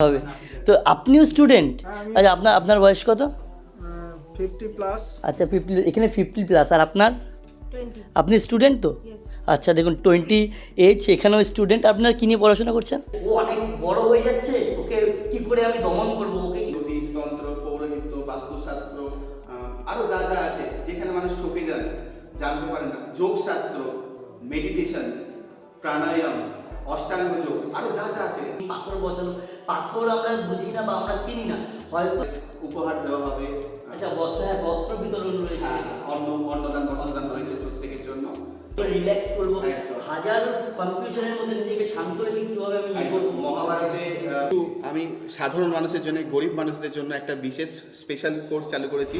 হবে। তো আপনিও স্টুডেন্ট আচ্ছা আপনার আপনার বয়স কত? ফিফটি প্লাস আচ্ছা ফিফটি এখানে ফিফটি প্লাস আর আপনার? আপনি স্টুডেন্ট তো? আচ্ছা দেখুন টোয়েন্টি এজ এখানেও স্টুডেন্ট আপনার কি নিয়ে পড়াশোনা করছেন? ও অনেক বড় হয়ে যাচ্ছে। ওকে কি করে আমি দমন করব? ওকে জ্যোতিষতন্ত্র পৌরোহিত্য বাস্তুশাস্ত্র আহ, আরও যা যা আছে যেখানে মানুষ ঠকে যান জানতে পারেন না। যোগশাস্ত্র মেডিটেশন প্রাণায়াম অষ্টাঙ্গ যোগ। আরও যা যা আছে। পাথর বসানো। পাথর আমরা বুঝি না বা আমরা চিনি না। হয়তো উপহার দেওয়া হবে। আচ্ছা বস্ত্র হ্যাঁ বস্ত্র বিতরণ রয়েছে। হ্যাঁ, অন্ন অন্নদান বস্ত্রদান রয়েছে প্রত্যেকের জন্য। রিল্যাক্স করব। হাজার কনফিউশনের মধ্যে নিজেকে শান্ত রেখে কীভাবে আমি ইয়ে করব? মহাভারতে আমি সাধারণ মানুষের জন্য গরিব মানুষদের জন্য একটা বিশেষ স্পেশাল কোর্স চালু করেছি।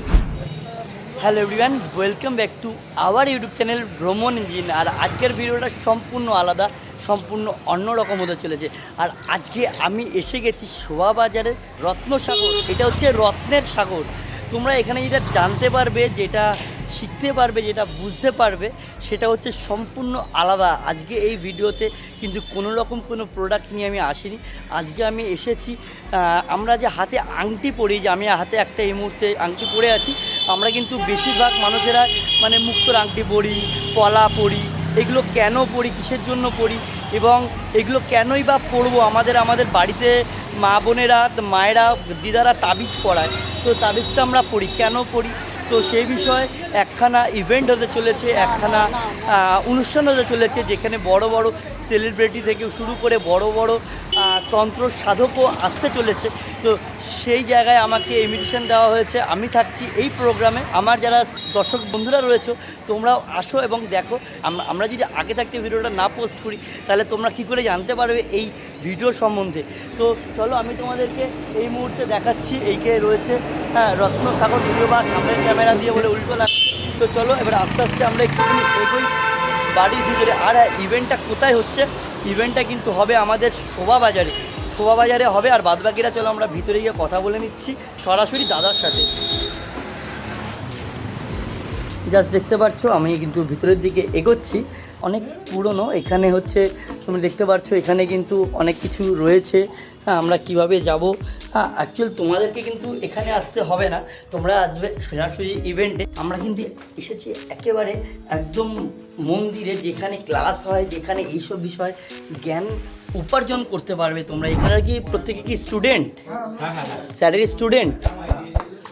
Hello everyone welcome back to our YouTube channel Bhromon engine আর আজকের ভিডিওটা সম্পূর্ণ আলাদা, সম্পূর্ণ অন্যরকম হতে চলেছে। আর আজকে আমি এসে গেছি শোভা বাজারের রত্ন সাগর এটা হচ্ছে রত্নের সাগর। তোমরা এখানে যেটা জানতে পারবে, যেটা শিখতে পারবে, যেটা বুঝতে পারবে, সেটা হচ্ছে সম্পূর্ণ আলাদা। আজকে এই ভিডিওতে কিন্তু কোনো রকম কোনো প্রোডাক্ট নিয়ে আমি আসিনি। আজকে আমি এসেছি আমরা যে হাতে আংটি পরি, যে আমি হাতে একটা এই মুহূর্তে আংটি পরে আছি, আমরা কিন্তু বেশিরভাগ মানুষেরা মানে মুক্তোর আংটি পরি পলা পরি, এগুলো কেন পরি, কিসের জন্য পরি, এবং এগুলো কেনই বা পরবো? আমাদের আমাদের বাড়িতে মা বোনেরা, মায়েরা, দিদারা তাবিজ পড়ায় তো তাবিজটা আমরা পড়ি কেন পড়ি তো সেই বিষয়ে একখানা ইভেন্ট হতে চলেছে একখানা অনুষ্ঠান হতে চলেছে যেখানে বড় বড় সেলিব্রিটি থেকে শুরু করে বড় বড় তন্ত্র সাধকও আসতে চলেছে। তো সেই জায়গায় আমাকে ইনভিটেশন দেওয়া হয়েছে। আমি থাকছি এই প্রোগ্রামে আমার যারা দর্শক বন্ধুরা রয়েছে, তোমরাও আসো এবং দেখো। আমরা যদি আগে থাকতে ভিডিওটা না পোস্ট করি, তাহলে তোমরা কি করে জানতে পারবে এই ভিডিও সম্বন্ধে? তো চলো আমি তোমাদেরকে এই মুহূর্তে দেখাচ্ছি। এইকে রয়েছে হ্যাঁ রত্নসাগর ভিডিও বা সামনের ক্যামেরা দিয়ে বলে উল্টো লাগ তো চলো এবার আস্তে আস্তে আমরা একটুখানি এগোই। বাড়ির ভিতরে। আর ইভেন্টটা কোথায় হচ্ছে? ইভেন্টটা কিন্তু হবে আমাদের শোভা বাজারে শোভা বাজারে হবে, আর বাদবাকিরা চলো আমরা ভিতরে গিয়ে কথা বলে নিচ্ছি, সরাসরি দাদার সাথে। জাস্ট দেখতে পাচ্ছ, আমি কিন্তু ভিতরের দিকে এগোচ্ছি। অনেক পুরনো, এখানে হচ্ছে তুমি দেখতে পাচ্ছ এখানে কিন্তু অনেক কিছু রয়েছে। হ্যাঁ আমরা কীভাবে যাব? হ্যাঁ অ্যাকচুয়াল তোমাদেরকে কিন্তু এখানে আসতে হবে না। তোমরা আসবে সোজাসুজি ইভেন্টে আমরা কিন্তু এসেছি একেবারে একদম মন্দিরে যেখানে ক্লাস হয় যেখানে এইসব বিষয় জ্ঞান উপার্জন করতে পারবে তোমরা। এখানে কি প্রত্যেকে কি স্টুডেন্ট স্যারের স্টুডেন্ট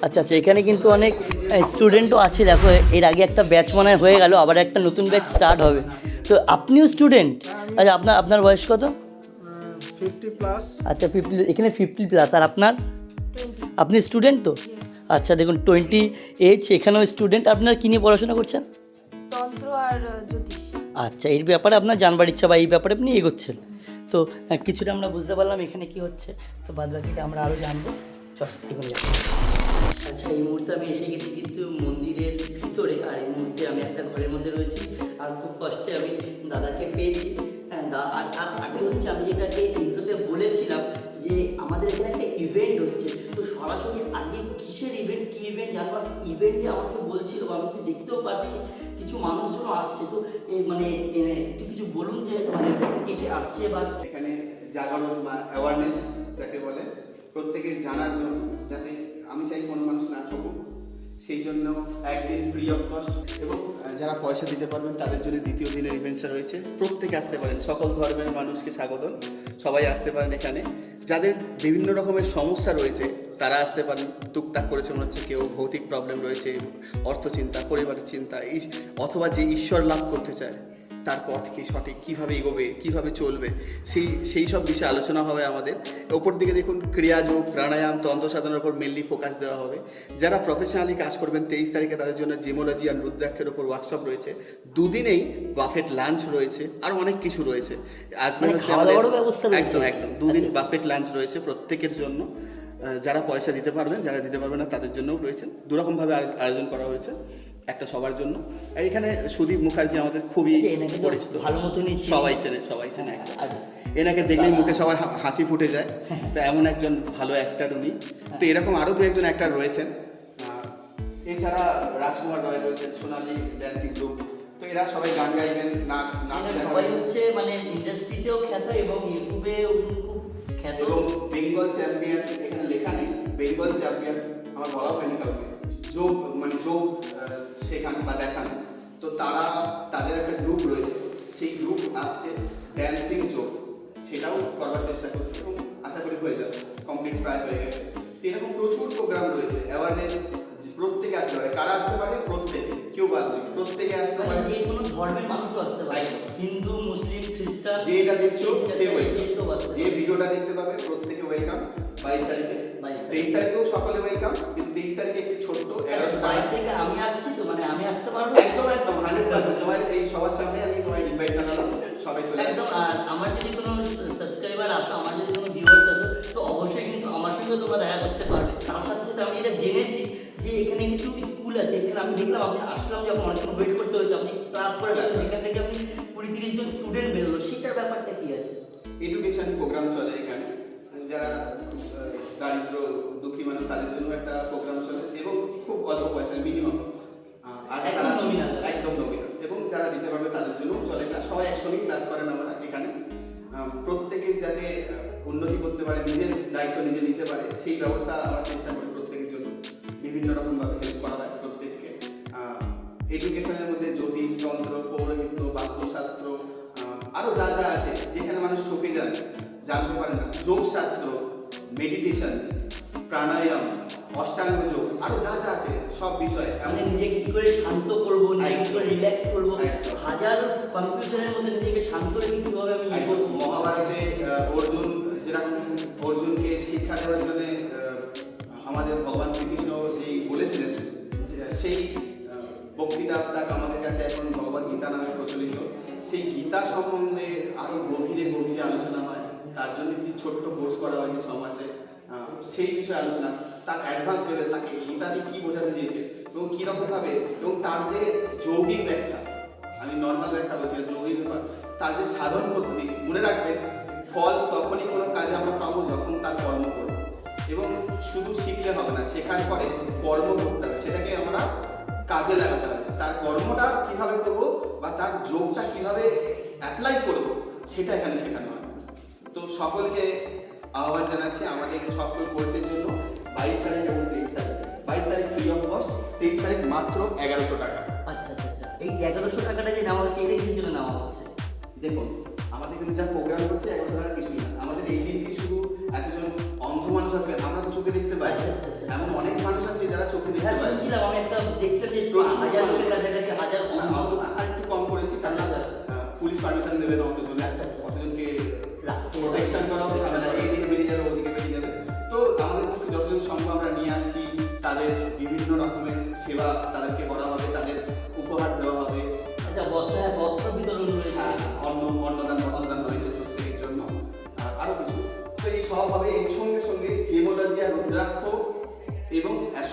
আচ্ছা আচ্ছা এখানে কিন্তু অনেক স্টুডেন্টও আছে। দেখো এর আগে একটা ব্যাচ মনে হয়ে গেল আবার একটা নতুন ব্যাচ স্টার্ট হবে। তো আপনিও স্টুডেন্ট আচ্ছা আপনার আপনার বয়স কত? ফিফটি প্লাস আচ্ছা ফিফটি এখানে ফিফটি প্লাস আর আপনার? আপনি স্টুডেন্ট তো? আচ্ছা দেখুন টোয়েন্টি এজ এখানেও স্টুডেন্ট আপনার কী নিয়ে পড়াশোনা করছেন? তন্ত্র আর জ্যোতিষ। আচ্ছা এর ব্যাপারে আপনার জানবার ইচ্ছা বা এই ব্যাপারে আপনি এগোচ্ছেন। তো কিছুটা আমরা বুঝতে পারলাম এখানে কি হচ্ছে। তো বাদ বাকিটা আমরা আরও জানব। চল আচ্ছা এই মুহূর্তে আমি এসে গেছি কিন্তু মন্দিরের ভিতরে। আর এই মুহূর্তে আমি একটা ঘরের মধ্যে রয়েছি। আর খুব কষ্টে আমি দাদাকে পেয়েছি। দা- আর আগে হচ্ছে আমি যেটাকে ইন্ট্রোতে বলেছিলাম যে আমাদের এখানে একটা ইভেন্ট হচ্ছে। তো সরাসরি আগে কিসের ইভেন্ট কী ইভেন্ট যার ইভেন্টে আমাকে বলছিল বা আমি তো দেখতেও পাচ্ছি, কিছু মানুষজন আসছে। তো মানে একটু কিছু বলুন যে মানে কে কে আসছে বা এখানে জাগরণ বা অ্যাওয়ারনেস যাকে বলে, প্রত্যেকে জানার জন্য, যাতে আমি চাই কোনো মানুষ না ঠকুক। সেই জন্য একদিন ফ্রি অফ কস্ট এবং যারা পয়সা দিতে পারবেন, তাদের জন্য দ্বিতীয় দিনের ইভেন্টটা রয়েছে। প্রত্যেকে আসতে পারেন। সকল ধর্মের মানুষকে স্বাগতম। সবাই আসতে পারেন এখানে। যাদের বিভিন্ন রকমের সমস্যা রয়েছে, তারা আসতে পারেন। টুকটাক করেছে মনে হচ্ছে কেউ ভৌতিক প্রবলেম রয়েছে অর্থ চিন্তা পরিবারের চিন্তা অথবা যে ঈশ্বর লাভ করতে চায়। তার পথ কি সঠিক কীভাবে এগোবে কীভাবে চলবে সেই সেই সব বিষয়ে আলোচনা হবে আমাদের। ওপর দিকে দেখুন ক্রিয়াযোগ প্রাণায়াম তন্ত্র সাধনার উপর মেনলি ফোকাস দেওয়া হবে। যারা প্রফেশনালি কাজ করবেন তেইশ তারিখে তাদের জন্য জিমোলজি আর রুদ্রাক্ষের উপর ওয়ার্কশপ রয়েছে। দুদিনেই বাফেট লাঞ্চ রয়েছে আর অনেক কিছু রয়েছে। আজ মানে? একদম একদম দুদিন আচ্ছা, আচ্ছা। বাফেট লাঞ্চ রয়েছে প্রত্যেকের জন্য। যারা পয়সা দিতে পারবেন যারা দিতে পারবেন না তাদের জন্যও রয়েছে। দুরকমভাবে আয়োজন করা হয়েছে। একটা সবার জন্য। আর এখানে সুদীপ মুখার্জি আমাদের খুবই পরিচিত। ভালো মতনই সবাই চেনে সবাই চেনে এনাকে দেখলেই মুখে সবার হাসি ফুটে যায়। তো এমন একজন ভালো অ্যাক্টার উনি। তো এরকম আরও দু একজন অ্যাক্টার রয়েছেন। এছাড়া রাজকুমার রয় রয়েছেন সোনালি ড্যান্সিং গ্রুপ তো এরা সবাই গান গাইবেন নাচ নাচ এরা সবাই হচ্ছে মানে ইন্ডাস্ট্রিতেও খ্যাত এবং ইউটিউবেও খুব খ্যাত। এবং বেঙ্গল চ্যাম্পিয়ন এখানে লেখা নেই বেঙ্গল চ্যাম্পিয়ন আমার বলা হয়নি কাউকে। যোগ মানে যোগ শেখান বা দেখান তো তারা তাদের একটা গ্রুপ রয়েছে সেই গ্রুপ আসছে ড্যান্সিং যোগ সেটাও করবার চেষ্টা করছে এবং আশা করি হয়ে যাবে কমপ্লিট প্রায় হয়ে গেছে এরকম প্রচুর প্রোগ্রাম রয়েছে অ্যাওয়ারনেস প্রত্যেকে আসতে পারে কারা আসতে পারে প্রত্যেকে কেউ বাদ নেই প্রত্যেকে আসতে মানে পারে যে কোনো ধর্মের মানুষও আসতে পারে হিন্দু মুসলিম খ্রিস্টান যে এটা দেখছ সে যে ওয়েলকাম যে ভিডিওটা দেখতে পাবে প্রত্যেকে ওয়েলকাম বাইশ তারিখে। তেইশ তারিখেও সকলে ওয়েলকাম কিন্তু তেইশ তারিখে একটু ছোট্ট এগারোশো বাইশ থেকে আমি আসছি তো মানে আমি আসতে পারব? একদম একদম হান্ড্রেড পার্সেন্ট তোমার এই সবার সামনে আমি তোমার ইনভাইট জানালাম সবাই চলে একদম আর আমার যদি কোনো সাবস্ক্রাইবার আসো আমার যদি কোনো ভিউয়ার্স আসো তো অবশ্যই কিন্তু আমার সঙ্গে তোমরা দেখা করতে পারবে। তার সাথে সাথে আমি এটা জেনেছি যে এখানে কিছু স্কুল আছে এখানে আমি দেখলাম আপনি আসলাম যখন অনেকক্ষণ ওয়েট করতে হয়েছে আপনি ক্লাস করে যাচ্ছেন এখান থেকে আপনি কুড়ি তিরিশ জন স্টুডেন্ট বেরোলো। সেটার ব্যাপারটা কি আছে? এডুকেশন প্রোগ্রাম চলে এখানে। যারা দারিদ্র দুঃখী মানুষ তাদের জন্য একটা প্রোগ্রাম চলে এবং খুব অল্প পয়সায় মিনিমাম আর যারা একদম নমিনাল এবং যারা দিতে পারবে তাদের জন্য চলে ক্লাস সবাই একসঙ্গেই ক্লাস করেন আমরা এখানে। প্রত্যেকে যাতে উন্নতি করতে পারে নিজের দায়িত্ব নিজে নিতে পারে সেই ব্যবস্থা আমরা চেষ্টা করি প্রত্যেকের জন্য। বিভিন্ন রকমভাবে হেল্প করা হয় যোগশাস্ত্র মেডিটেশন প্রাণায়াম অষ্টাঙ্গ যোগ আরও যা যা আছে সব বিষয়ে মানে এমন নিজেকে কি করে শান্ত করব নিজেকে রিল্যাক্স করব হাজার কনফিউশনের মধ্যে নিজেকে শান্ত রেখে কীভাবে আমি করব? মহাভারতে অর্জুন যেরকম অর্জুনকে শিক্ষা দেওয়ার জন্য আমাদের ভগবান শ্রীকৃষ্ণ যেই বলেছিলেন সেই আহ, বক্তৃতাটা আমাদের কাছে এখন ভগবত গীতা নামে প্রচলিত। সেই গীতা সম্বন্ধে আরও গভীরে গভীরে আলোচনা তার জন্য একটি ছোট্ট কোর্স করা হয়েছে ছ মাসে। সেই বিষয়ে আলোচনা, তার অ্যাডভান্স লেভেলে তাকে দিয়ে কি বোঝাতে চেয়েছে এবং কীরকম ভাবে এবং তার যে যৌগিক ব্যাখ্যা, আমি নর্মাল ব্যাখ্যা বলছি যৌগিক ব্যাপার, তার যে সাধন পদ্ধতি, মনে রাখবেন, ফল তখনই কোনো কাজে আমরা পাবো যখন তার কর্ম করব। এবং শুধু শিখলে হবে না, শেখার পরে কর্ম করতে হবে, সেটাকে আমরা কাজে লাগাতে হবে। তার কর্মটা কীভাবে করব বা তার যোগটা কীভাবে অ্যাপ্লাই করব, সেটা এখানে শেখানো হয় তো সকলকে আহ্বান জানাচ্ছি আমাদের সকল কোর্সের জন্য বাইশ তারিখ এবং তেইশ তারিখ। বাইশ তারিখ ফ্রি অফ কস্ট তেইশ তারিখ মাত্র এগারোশো টাকা। আচ্ছা আচ্ছা আচ্ছা। এই এগারোশো টাকাটা যে নেওয়া হচ্ছে এটা কিসের জন্য নেওয়া হচ্ছে? দেখুন আমাদের এখানে যা প্রোগ্রাম হচ্ছে এখন ধরার কিছুই না। আমাদের এই দিন কি শুধু এতজন অন্ধ মানুষ আসবে? আমরা তো চোখে দেখতে পাই। আচ্ছা, আচ্ছা। এমন অনেক মানুষ আছে যারা চোখে দেখতে হ্যাঁ পায়। শুনছিলাম আমি একটা দেখছিলাম যে হাজার লোকের কাছাকাছি হাজার আর একটু কম করেছি কারণ পুলিশ পারমিশন দেবে না আচ্ছা,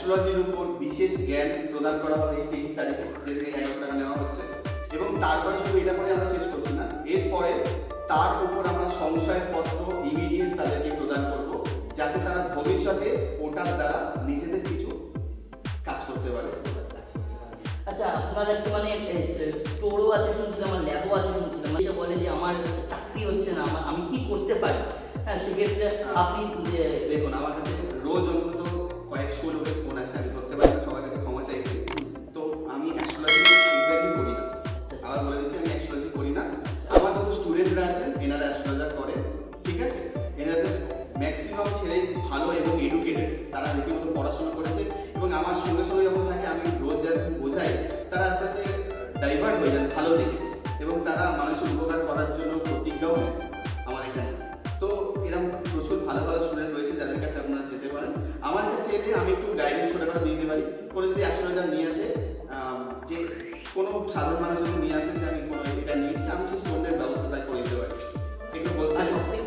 অ্যাস্ট্রোলজির উপর বিশেষ জ্ঞান প্রদান করা হবে এই তেইশ তারিখে যেদিকে এগারোশো টাকা নেওয়া হচ্ছে। এবং তারপরে শুধু এটা করে আমরা শেষ করছি না এরপরে তার উপর আমরা সংশয়পত্র ইমিডিয়েট তাদেরকে প্রদান করব যাতে তারা ভবিষ্যতে ওটার দ্বারা নিজেদের কিছু কাজ করতে পারে। আচ্ছা আপনার একটা মানে স্টোরও আছে শুনছিলাম আমার ল্যাবও আছে শুনছিলাম। সে বলে যে আমার চাকরি হচ্ছে না আমার আমি কি করতে পারি? হ্যাঁ সেক্ষেত্রে আপনি দেখুন আমার আমি একটু গাইডেন্স ছোটোখাটো দিয়ে দিতে পারি। কোনো যদি অ্যাস্ট্রোলজার নিয়ে আসে যে কোনো সাধারণ মানুষ যদি নিয়ে আসে যে আমি কোনো এটা নিয়ে এসেছি আমি সেই স্টোনের ব্যবস্থা তাই করে দিতে পারি। একটু বলছি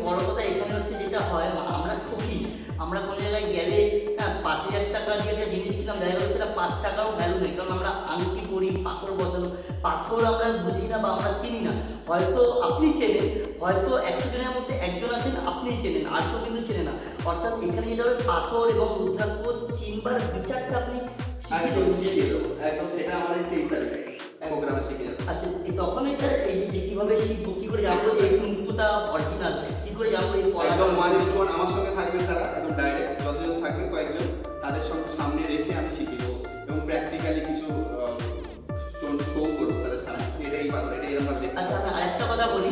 বড় কথা এখানে হচ্ছে যেটা হয় আমরা ঠকি আমরা কোনো জায়গায় গেলে হ্যাঁ পাঁচ হাজার টাকা দিয়ে একটা জিনিস কিনলাম, দেখা গেলো সেটা পাঁচ টাকাও ভ্যালু নেই, কারণ আমরা আংটি পরি, পাথর বসানো, পাথর আমরা বুঝি না বা আমরা চিনি না। হয়তো আপনি চেনেন হয়তো একশো জনের মধ্যে একজন আছেন আপনি চেনেন আর কেউ কিন্তু চেনে না। অর্থাৎ এখানে যেটা হবে পাথর এবং রুদ্রাক্ষ চিনবার বিচারটা আপনি একদম শিখিয়ে দেবো একদম সেটা আমাদের তেইশ তারিখে প্রোগ্রামে শিখে যাবে আচ্ছা এই তখন এটা এই যে কীভাবে শিখব কি করে জানব যে এই মুহূর্তটা অরিজিনাল কি করে জানব এই একদম ওয়ান ইস আমার সঙ্গে থাকবেন তারা একদম ডাইরেক্ট যতজন থাকবেন কয়েকজন তাদের সঙ্গে সামনে রেখে আমি শিখিয়ে আচ্ছা আমি আরেকটা কথা বলি।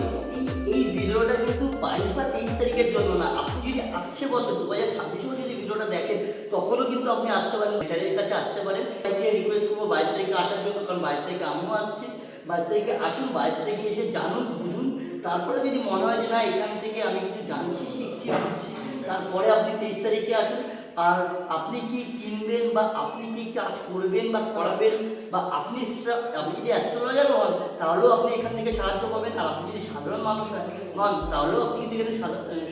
এই ভিডিওটা কিন্তু বাইশ বা তেইশ তারিখের জন্য না, আপনি যদি আসছে বছর দু হাজার ছাব্বিশেও যদি ভিডিওটা দেখেন, তখনও কিন্তু আপনি আসতে পারেন, স্যারের কাছে আসতে পারেন। তাইকে রিকোয়েস্ট করব বাইশ তারিখে আসার জন্য, কারণ বাইশ তারিখে আমিও আসছি। বাইশ তারিখে আসুন, বাইশ তারিখে এসে জানুন, বুঝুন। তারপরে যদি মনে হয় যে না, এখান থেকে আমি কিছু জানছি, শিখছি, বুঝছি, তারপরে আপনি তেইশ তারিখে আসুন। আর আপনি কি কিনবেন বা আপনি কি কাজ করবেন বা করাবেন বা আপনি আপনি যদি অ্যাস্ট্রোলজার হন তাহলেও আপনি এখান থেকে সাহায্য পাবেন। আর আপনি যদি সাধারণ মানুষ হন তাহলেও আপনি কিন্তু এখানে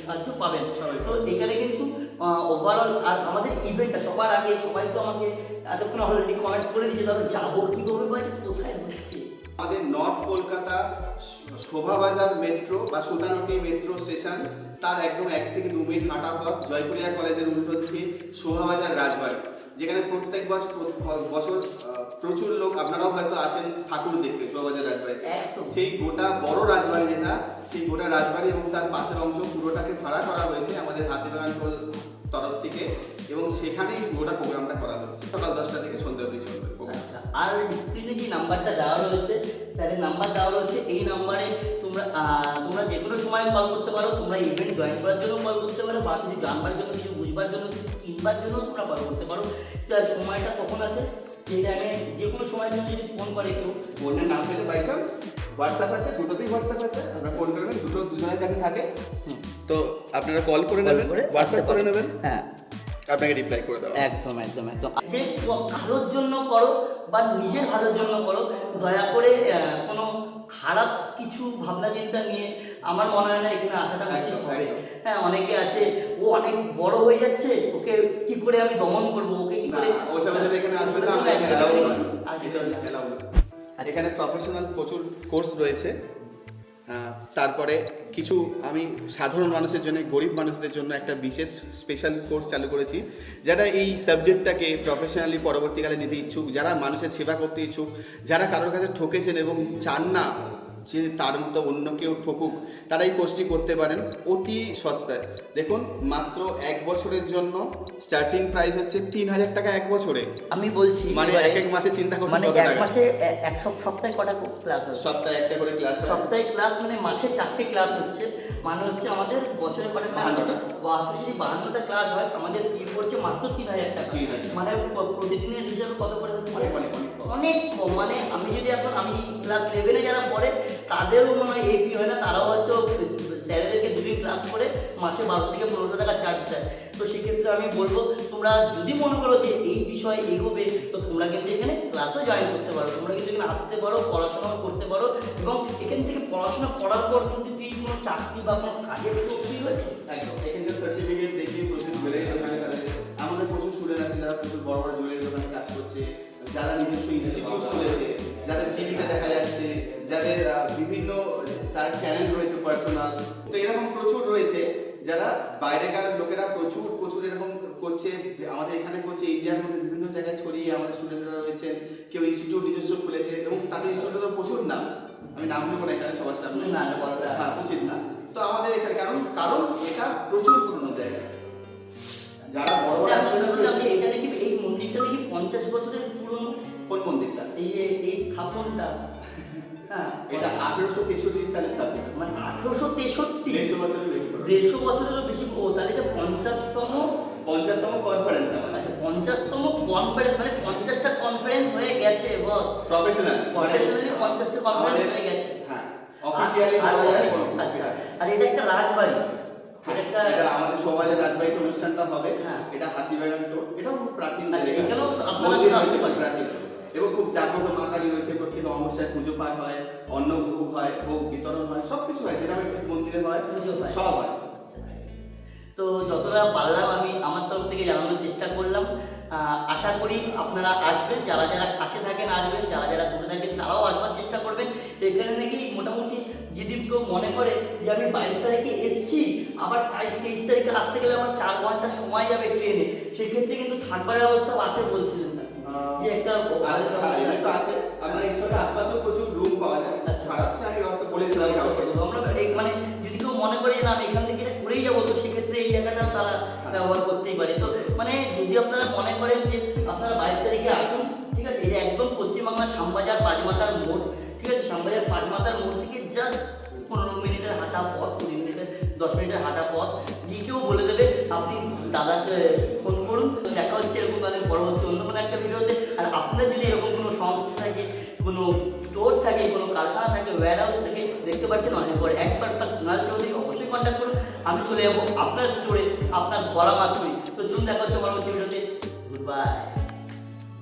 সাহায্য পাবেন। তো এখানে কিন্তু ওভারঅল আর আমাদের ইভেন্টটা সবার আগে সবাই তো আমাকে এতক্ষণ অলরেডি কমেন্ট করে দিয়েছে তাহলে যাব কীভাবে বা কোথায় হচ্ছে আমাদের নর্থ কলকাতা শোভাবাজার মেট্রো বা সুতানটি মেট্রো স্টেশন তার একদম এক থেকে দু মিনিট হাঁটা পথ জয়পুরিয়া কলেজের উল্টো দিকে শোভাবাজার রাজবাড়ি যেখানে প্রত্যেক বছর বছর প্রচুর লোক আপনারাও হয়তো আসেন ঠাকুর দেখতে শোভাবাজার রাজবাড়িতে। সেই গোটা বড় রাজবাড়ি যেটা সেই গোটা রাজবাড়ি এবং তার পাশের অংশ পুরোটাকে ভাড়া করা হয়েছে আমাদের হাতিবাগান তরফ থেকে এবং সেখানেই গোটা প্রোগ্রামটা করা হচ্ছে। সকাল দশটা থেকে সন্ধ্যা অবধি চলবে আচ্ছা আর স্ক্রিনে যে নাম্বারটা দেওয়া রয়েছে? স্যারের নাম্বার দেওয়া রয়েছে এই নাম্বারে তোমরা তোমরা যে কোনো সময় কল করতে পারো তোমরা ইভেন্ট জয়েন করার জন্য কল করতে পারো বা কিছু জানবার জন্য কিছু বুঝবার জন্য কিছু কিনবার জন্য তোমরা কল করতে পারো। তার সময়টা কখন আছে? যে টাইমে যে কোনো সময়ের জন্য যদি ফোন করে কেউ। ফোনের নাম পেলে বাই চান্স হোয়াটসঅ্যাপ আছে দুটোতেই হোয়াটসঅ্যাপ আছে আপনারা ফোন করবেন দুটো দুজনের কাছে থাকে। তো আপনারা কল করে নেবেন করে হোয়াটসঅ্যাপ করে নেবেন হ্যাঁ আপনাকে রিপ্লাই করে দেওয়া একদম একদম একদম যে কারোর জন্য করো বা নিজের ভালোর জন্য করো দয়া করে কোনো খারাপ কিছু ভাবনা চিন্তা নিয়ে আমার মনে হয় না এখানে আসাটা উচিত হবে হ্যাঁ অনেকে আছে ও অনেক বড় হয়ে যাচ্ছে ওকে কি করে আমি দমন করব ওকে কি করে এখানে প্রফেশনাল প্রচুর কোর্স রয়েছে তারপরে কিছু আমি সাধারণ মানুষের জন্য, গরিব মানুষদের জন্য একটা বিশেষ স্পেশাল কোর্স চালু করেছি, যারা এই সাবজেক্টটাকে প্রফেশনালি পরবর্তীকালে নিতে ইচ্ছুক, যারা মানুষের সেবা করতে ইচ্ছুক, যারা কারোর কাছে ঠকেছেন এবং চান না যে তার মতো অন্য কেউ ঠকুক তারা এই কোর্সটি করতে পারেন। অতি সস্তায়। দেখুন মাত্র এক বছরের জন্য স্টার্টিং প্রাইস হচ্ছে তিন হাজার টাকা এক বছরে। আমি বলছি মানে এক এক মাসে চিন্তা করুন মানে এক মাসে এক সপ- সপ্তাহে কটা ক্লাস হবে সপ্তাহে একটা করে ক্লাস হয় সপ্তাহে ক্লাস মানে মাসে চারটে ক্লাস হচ্ছে। মানে হচ্ছে আমাদের বছরে কটা ক্লাস হচ্ছে? বছরে যদি বাহান্নটা ক্লাস হয় আমাদের ফি পড়ছে মাত্র তিন হাজার টাকা। মানে প্রতিদিনের হিসাবে কত করে কম। অনেক কম। মানে আমি যদি এখন আমি ক্লাস লেভেলে যারা পড়ে তাদেরও মনে হয় এই হয় না, তারাও হচ্ছে স্যারেদেরকে দুদিন ক্লাস করে মাসে বারোশো থেকে পনেরোশো টাকা চার্জ দেয়। তো সেক্ষেত্রে আমি বলব, তোমরা যদি মনে করো যে এই বিষয়ে এগোবে, তো তোমরা কিন্তু এখানে ক্লাসও জয়েন করতে পারো। তোমরা কিন্তু এখানে আসতে পারো, পড়াশোনাও করতে পারো এবং এখান থেকে পড়াশোনা করার পর কিন্তু তুই কোনো চাকরি বা কোনো কাজের স্কোপ তুই রয়েছে? একদম। সার্টিফিকেট দেখিয়ে প্রচুর জুয়েলারি দোকানে তাদের, আমাদের প্রচুর স্টুডেন্ট আছে যারা প্রচুর বড় বড় জুয়েলারি দোকানে কাজ করছে, যারা নিজস্ব ইনস্টিটিউট খুলেছে, যাদের টিভিতে দেখা যাচ্ছে যাদের বিভিন্ন তার চ্যানেল রয়েছে পার্সোনাল তো এরকম প্রচুর রয়েছে যারা বাইরেকার লোকেরা প্রচুর প্রচুর এরকম করছে আমাদের এখানে করছে ইন্ডিয়ার মধ্যে বিভিন্ন জায়গায় ছড়িয়ে আমাদের স্টুডেন্টরা রয়েছেন কেউ ইনস্টিটিউট নিজস্ব খুলেছে এবং তাদের ইনস্টিটিউটের প্রচুর নাম আমি নাম দেবো না এখানে সবার সামনে। না, হ্যাঁ উচিত না। তো আমাদের এখানে কারণ কারণ এটা প্রচুর পুরনো জায়গা। যারা বড় বড় এটা নাকি এই মন্দিরটা নাকি পঞ্চাশ বছরের পুরনো? কোন মন্দিরটা? এই যে- এই স্থাপনটা। এটা আঠেরোশো তেষট্টি সালে স্থাপিত মানে আঠারোশো তেষট্টি দেড়শো বছরের বেশি। দেড়শো বছরেরও বেশি ও তাহলে এটা পঞ্চাশতম পঞ্চাশতম কনফারেন্স আমাদের আচ্ছা পঞ্চাশতম কনফারেন্স মানে পঞ্চাশটা কনফারেন্স হয়ে গেছে বস প্রফেশনাল প্রফেশনালি পঞ্চাশটা কনফারেন্স হয়ে গেছে। হ্যাঁ অফিসিয়ালি আচ্ছা আর এটা একটা রাজবাড়ি। হ্যাঁ, এটা এটা আমাদের শোভাযাত্রা রাজবাড়িতে অনুষ্ঠানটা হবে। হ্যাঁ। এটা হাতিবাগান টোল এটাও খুব প্রাচীন আচ্ছা, এখানেও মন্দির। প্রাচীন। এবং খুব জাগ্রত মা কালী রয়েছে প্রত্যেক অমাবস্যায় পুজো পাঠ হয় অন্ন ভোগ হয় ভোগ বিতরণ হয় সব কিছু হয় যেটা একটি মন্দিরে হয় পুজো হয়। সব হয়। তো যতটা পারলাম আমি আমার তরফ থেকে জানানোর চেষ্টা করলাম। আশা করি আপনারা আসবেন যারা যারা কাছে থাকেন আসবেন যারা যারা দূরে থাকেন তারাও আসবার চেষ্টা করবেন। এখানে নাকি মোটামুটি যদি কেউ মনে করে যে আমি বাইশ তারিখে এসছি আবার তেইশ তারিখে আসতে গেলে আমার চার ঘণ্টা সময় যাবে ট্রেনে। সেক্ষেত্রে কিন্তু থাকবার ব্যবস্থাও আছে বলছিলেন। যে একটা আছে, আছে। আপনার এই ছোট আশপাশেও প্রচুর রুম পাওয়া যায়। ভাড়া আমি ব্যবস্থা দিলাম আমরা মানে যদি কেউ মনে করে যে না আমি এখান থেকে এটা করেই যাব তো সেক্ষেত্রে এই জায়গাটাও তারা ব্যবহার করতেই পারে তো মানে যদি আপনারা মনে করেন যে আপনারা বাইশ তারিখে আসুন ঠিক আছে এটা একদম পশ্চিমবাংলার শ্যামবাজার পাঁচমাতার মোড় ঠিক আছে শ্যামবাজার পাঁচমাতার মোড় থেকে জাস্ট পনেরো মিনিটের হাঁটা পথ কুড়ি মিনিটের দশ মিনিটের হাঁটা পথ যে কেউ বলে দেবে আপনি দাদাকে ফোন করুন, দেখা হচ্ছে এরকম তাদের পরবর্তী অন্য কোনো একটা ভিডিওতে আর আপনার যদি এরকম কোনো সংস্থা থাকে, কোনো স্টোর থাকে, কোনো কারখানা থাকে ওয়্যার হাউস থাকে, দেখতে পাচ্ছেন অনেক পরে এক পারপাস ওনার চৌধুরী, অবশ্যই কন্ট্যাক্ট করুন। আমি চলে যাব আপনার স্টোরে আপনার বলা মাত্রই তো চলুন, দেখা হচ্ছে পরবর্তী ভিডিওতে গুড বাই